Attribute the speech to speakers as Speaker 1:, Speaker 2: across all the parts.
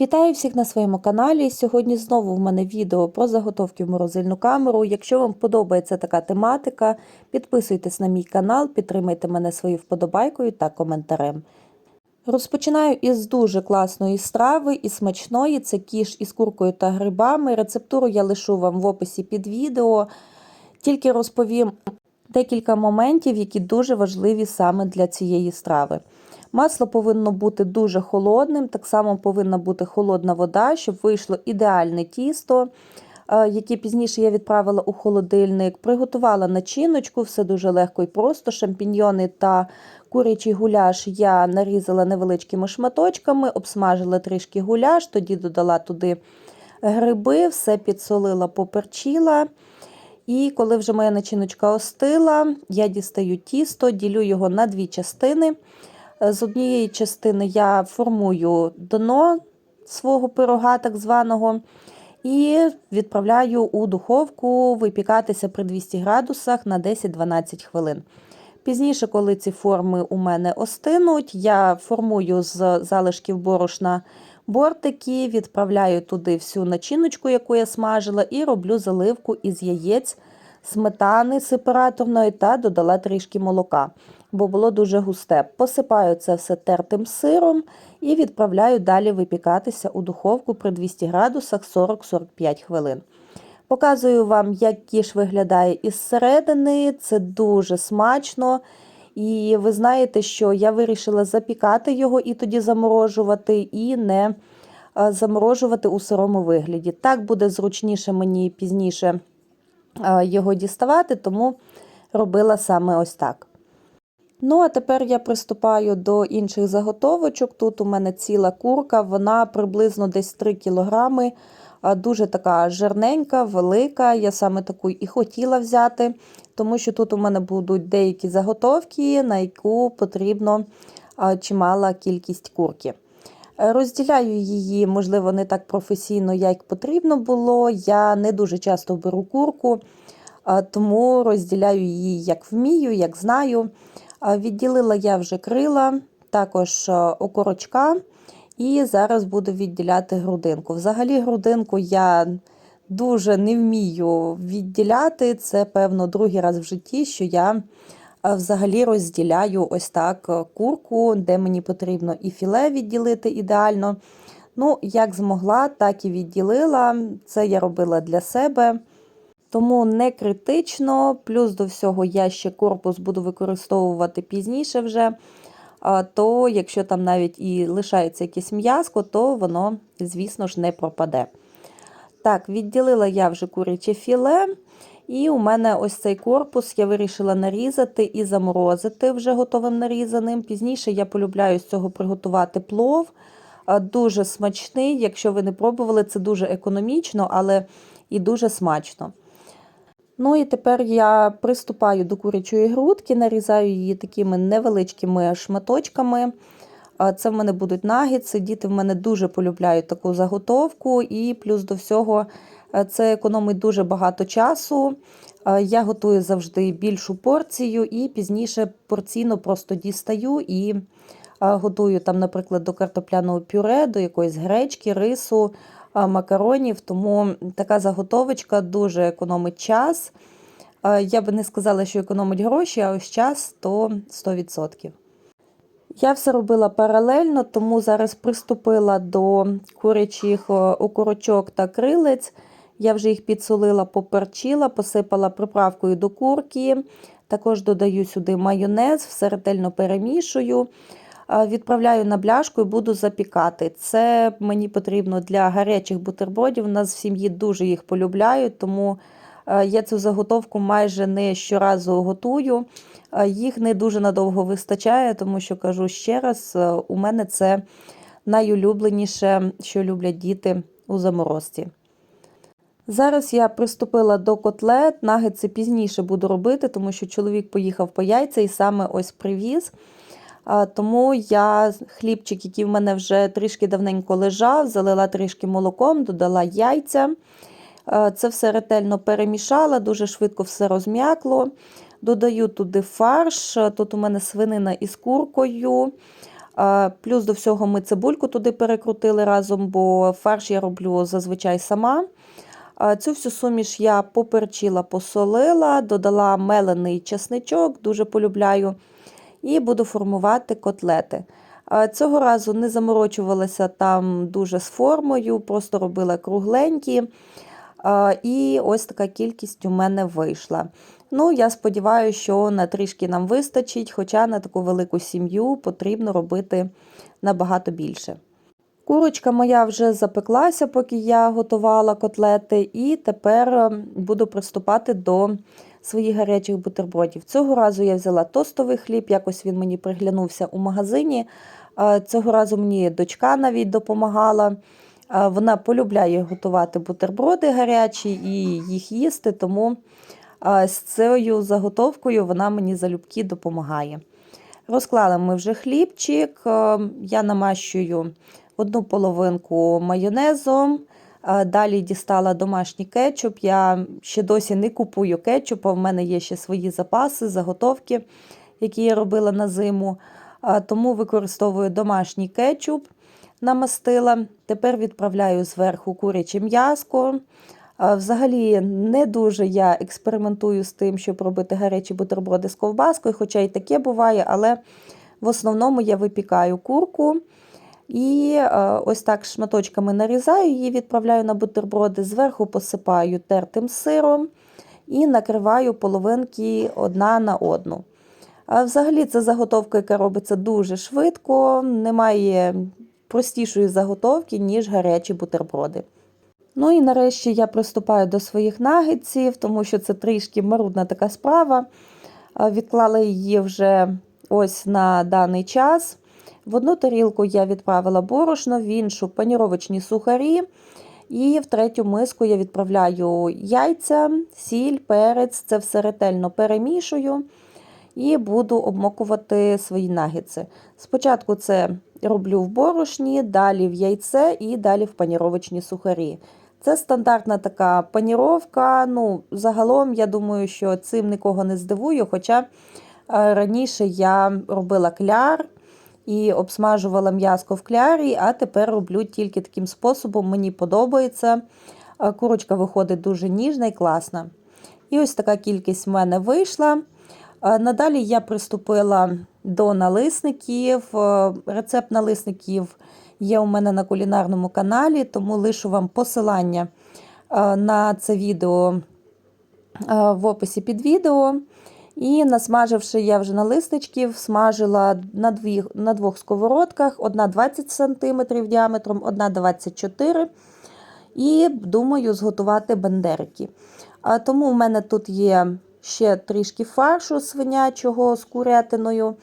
Speaker 1: Вітаю всіх на своєму каналі. Сьогодні знову в мене відео про заготовки в морозильну камеру. Якщо вам подобається така тематика, підписуйтесь на мій канал, підтримайте мене своєю вподобайкою та коментарем. Розпочинаю із дуже класної страви і смачної це кіш із куркою та грибами. Рецептуру я лишу вам в описі під відео. Тільки розповім декілька моментів, які дуже важливі саме для цієї страви. Масло повинно бути дуже холодним, так само повинна бути холодна вода, щоб вийшло ідеальне тісто, е, яке пізніше я відправила у холодильник. Приготувала начиночку, все дуже легко і просто. Шампіньйони та курячий гуляш я нарізала невеличкими шматочками, обсмажила трішки гуляш, тоді додала туди гриби, все підсолила, поперчила. І коли вже моя начиночка остила, я дістаю тісто, ділю його на дві частини. З однієї частини я формую дно свого пирога, так званого, і відправляю у духовку випікатися при 200 градусах на 10-12 хвилин. Пізніше, коли ці форми у мене остинуть, я формую з залишків борошна бортики, відправляю туди всю начиночку, яку я смажила, і роблю заливку із яєць, сметани сепараторної та додала трішки молока бо було дуже густе. Посипаю це все тертим сиром і відправляю далі випікатися у духовку при 200 градусах 40-45 хвилин. Показую вам, як кіш виглядає із середини, це дуже смачно. І ви знаєте, що я вирішила запікати його і тоді заморожувати, і не заморожувати у сирому вигляді. Так буде зручніше мені пізніше його діставати, тому робила саме ось так. Ну, а тепер я приступаю до інших заготовочок. Тут у мене ціла курка, вона приблизно десь 3 кілограми, дуже така жирненька, велика. Я саме таку і хотіла взяти, тому що тут у мене будуть деякі заготовки, на яку потрібно чимала кількість курки. Розділяю її, можливо, не так професійно, як потрібно було. Я не дуже часто беру курку, тому розділяю її як вмію, як знаю. Відділила я вже крила, також е, окорочка, і зараз буду відділяти грудинку. Взагалі, грудинку я дуже не вмію відділяти. Це, певно, другий раз в житті, що я е, взагалі розділяю ось так е, курку, де мені потрібно і філе відділити ідеально. Ну, як змогла, так і відділила. Це я робила для себе. Тому не критично, плюс до всього я ще корпус буду використовувати пізніше вже. То, якщо там навіть і лишається якесь м'язко, то воно, звісно ж, не пропаде. Так, відділила я вже куряче філе. І у мене ось цей корпус я вирішила нарізати і заморозити вже готовим нарізаним. Пізніше я полюбляю з цього приготувати плов. Дуже смачний. Якщо ви не пробували, це дуже економічно, але і дуже смачно. Ну і тепер я приступаю до курячої грудки, нарізаю її такими невеличкими шматочками. Це в мене будуть нагідси. Діти в мене дуже полюбляють таку заготовку, і плюс до всього це економить дуже багато часу. Я готую завжди більшу порцію, і пізніше порційно просто дістаю і готую, там, наприклад, до картопляного пюре, до якоїсь гречки, рису макаронів, тому така заготовочка дуже економить час. Я би не сказала, що економить гроші, а ось час то 100%. Я все робила паралельно, тому зараз приступила до курячих окорочок та крилець. Я вже їх підсолила, поперчила, посипала приправкою до курки. Також додаю сюди майонез, все ретельно перемішую відправляю на бляшку і буду запікати. Це мені потрібно для гарячих бутербродів. У нас в сім'ї дуже їх полюбляють, тому я цю заготовку майже не щоразу готую. Їх не дуже надовго вистачає, тому що кажу ще раз, у мене це найулюбленіше, що люблять діти у заморозці. Зараз я приступила до котлет, нагетси пізніше буду робити, тому що чоловік поїхав по яйця і саме ось привіз. Тому я хлібчик, який в мене вже трішки давненько лежав, залила трішки молоком, додала яйця. Це все ретельно перемішала, дуже швидко все розм'якло. Додаю туди фарш. Тут у мене свинина із куркою. Плюс до всього ми цибульку туди перекрутили разом, бо фарш я роблю зазвичай сама. Цю всю суміш я поперчила, посолила, додала мелений чесничок, дуже полюбляю, і буду формувати котлети. Цього разу не заморочувалася там дуже з формою, просто робила кругленькі. І ось така кількість у мене вийшла. Ну, я сподіваюся, що на трішки нам вистачить, хоча на таку велику сім'ю потрібно робити набагато більше. Курочка моя вже запеклася, поки я готувала котлети, і тепер ем, буду приступати до своїх гарячих бутербродів. Цього разу я взяла тостовий хліб, якось він мені приглянувся у магазині. Цього разу мені дочка навіть допомагала. Вона полюбляє готувати бутерброди гарячі і їх їсти, тому з цією заготовкою вона мені залюбки допомагає. Розклали ми вже хлібчик, я намащую одну половинку майонезом. Е, Далі дістала домашній кетчуп. Я ще досі не купую кетчупа, в мене є ще свої запаси, заготовки, які я робила на зиму. Е, Тому використовую домашній кетчуп, намастила. Тепер відправляю зверху куряче м'яско. Е, Взагалі не дуже я експериментую з тим, щоб робити гарячі бутерброди з ковбаскою, хоча і таке буває, але в основному я випікаю курку і е, ось так шматочками нарізаю її, відправляю на бутерброди, зверху посипаю тертим сиром і накриваю половинки одна на одну. Взагалі це заготовка, яка робиться дуже швидко, немає простішої заготовки, ніж гарячі бутерброди. Ну і нарешті я приступаю до своїх нагетсів, тому що це трішки марудна така справа. Відклала її вже ось на даний час. В одну тарілку я відправила борошно, в іншу паніровочні сухарі. І в третю миску я відправляю яйця, сіль, перець. Це все ретельно перемішую і буду обмокувати свої нагетси. Спочатку це роблю в борошні, далі в яйце і далі в паніровочні сухарі. Це стандартна така паніровка. Ну, загалом, я думаю, що цим нікого не здивую. Хоча е, раніше я робила кляр і обсмажувала м'яско в клярі, а тепер роблю тільки таким способом. Мені подобається. Курочка виходить дуже ніжна і класна. І ось така кількість в мене вийшла. Надалі я приступила до налисників. Е, Рецепт налисників є у мене на кулінарному каналі, тому лишу вам посилання е, на це відео е, в описі під відео. І насмаживши я вже налисничків, смажила на, дві, на двох сковородках, одна 20 см діаметром, одна 24 І думаю зготувати бендерики. А Тому в мене тут є ще трішки фаршу свинячого з курятиною.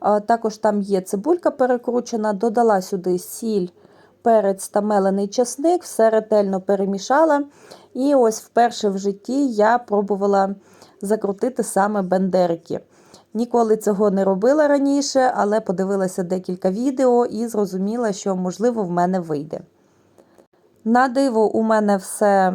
Speaker 1: А Також там є цибулька перекручена, додала сюди сіль, перець та мелений часник, все ретельно перемішала. І ось вперше в житті я пробувала закрутити саме бендерики. Ніколи цього не робила раніше, але подивилася декілька відео і зрозуміла, що, можливо, в мене вийде. На диво, у мене все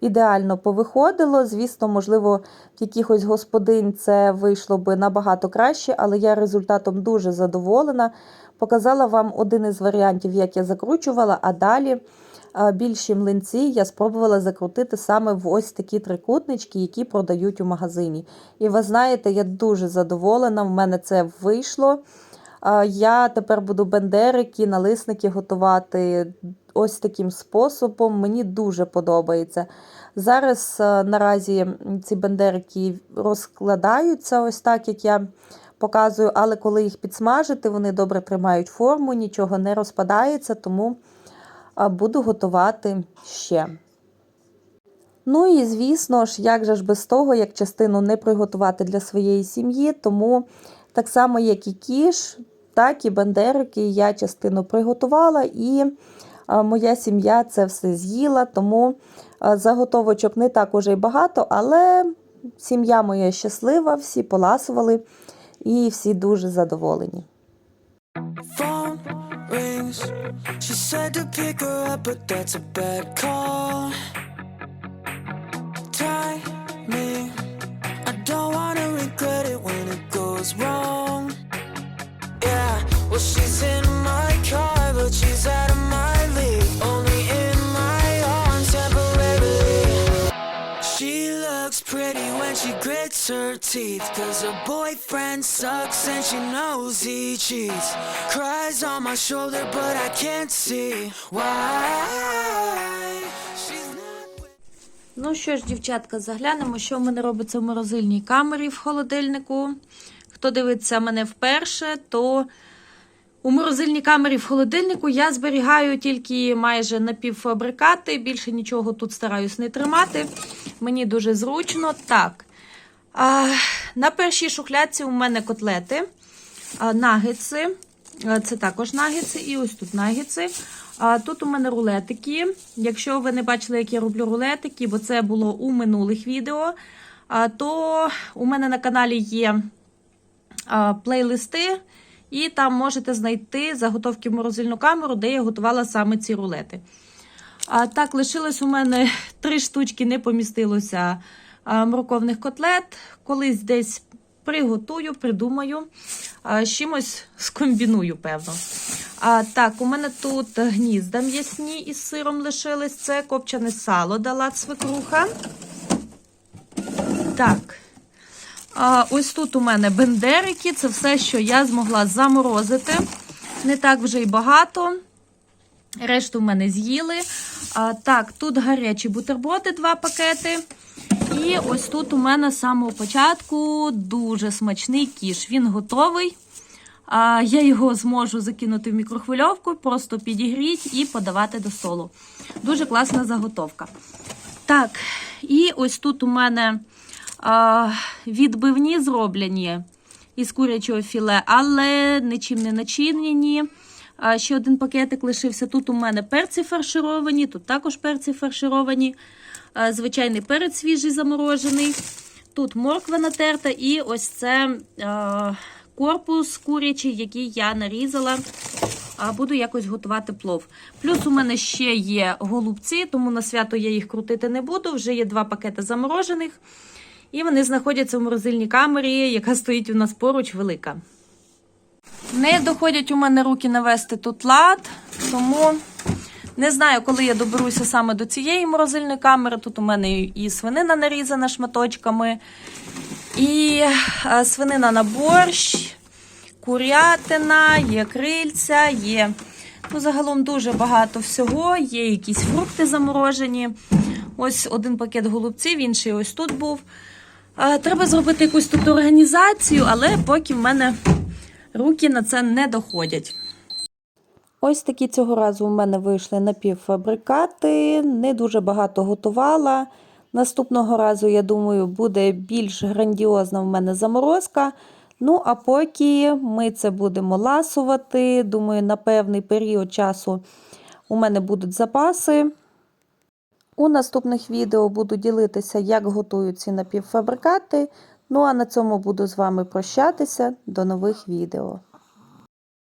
Speaker 1: ідеально повиходило. Звісно, можливо, в якихось господин це вийшло би набагато краще, але я результатом дуже задоволена. Показала вам один із варіантів, як я закручувала, а далі більші млинці я спробувала закрутити саме в ось такі трикутнички, які продають у магазині. І ви знаєте, я дуже задоволена, в мене це вийшло. Я тепер буду бендерики, налисники готувати ось таким способом. Мені дуже подобається. Зараз наразі ці бендерики розкладаються ось так, як я показую, але коли їх підсмажити, вони добре тримають форму, нічого не розпадається, тому буду готувати ще. Ну і звісно ж, як же ж без того, як частину не приготувати для своєї сім'ї, тому так само, як і кіш, так і бендерики я частину приготувала, і моя сім'я це все з'їла, тому заготовочок не так уже й багато, але сім'я моя щаслива, всі поласували і всі дуже задоволені.
Speaker 2: Rings. She said to pick her up, but that's a bad call. She grits her teeth. Cause her boyfriend sucks and she knows he cheats. Cries on my shoulder, but I can't see why.
Speaker 1: Ну що ж, дівчатка, заглянемо, що в мене робиться в морозильній камері в холодильнику. Хто дивиться мене вперше, то у морозильній камері в холодильнику я зберігаю тільки майже напівфабрикати. Більше нічого тут стараюсь не тримати. Мені дуже зручно. Так. А, на першій шухлядці у мене котлети, а, нагетси. Це також нагетси, і ось тут нагетси. А тут у мене рулетики. Якщо ви не бачили, як я роблю рулетики, бо це було у минулих відео, то у мене на каналі є плейлисти, і там можете знайти заготовки в морозильну камеру, де я готувала саме ці рулети. А так, лишилось у мене три штучки, не помістилося морковних котлет. Колись десь приготую, придумаю, з чимось скомбіную, певно. А, так, у мене тут гнізда м'ясні із сиром лишились. Це копчене сало дала свекруха. Так. А, ось тут у мене бендерики. Це все, що я змогла заморозити. Не так вже й багато. Решту в мене з'їли. А, так, тут гарячі бутерброди, два пакети. І ось тут у мене з самого початку дуже смачний кіш. Він готовий. А, я його зможу закинути в мікрохвильовку, просто підігріть і подавати до столу. Дуже класна заготовка. Так, і ось тут у мене а, відбивні зроблені із курячого філе, але нічим не начинені. Ще один пакетик лишився. Тут у мене перці фаршировані, тут також перці фаршировані, звичайний перець свіжий заморожений. Тут морква натерта, і ось це корпус курячий, який я нарізала. А буду якось готувати плов. Плюс у мене ще є голубці, тому на свято я їх крутити не буду. Вже є два пакети заморожених. І вони знаходяться в морозильній камері, яка стоїть у нас поруч велика. Не доходять у мене руки навести тут лад, тому не знаю, коли я доберуся саме до цієї морозильної камери. Тут у мене і свинина нарізана шматочками, і е, свинина на борщ, курятина, є крильця, є ну, загалом дуже багато всього. Є якісь фрукти заморожені. Ось один пакет голубців, інший ось тут був. Е, Треба зробити якусь тут організацію, але поки в мене руки на це не доходять. Ось такі цього разу у мене вийшли напівфабрикати, не дуже багато готувала. Наступного разу, я думаю, буде більш грандіозна в мене заморозка. Ну, а поки ми це будемо ласувати, думаю, на певний період часу у мене будуть запаси. У наступних відео буду ділитися, як готую ці напівфабрикати. Ну а на цьому буду з вами прощатися. До нових відео.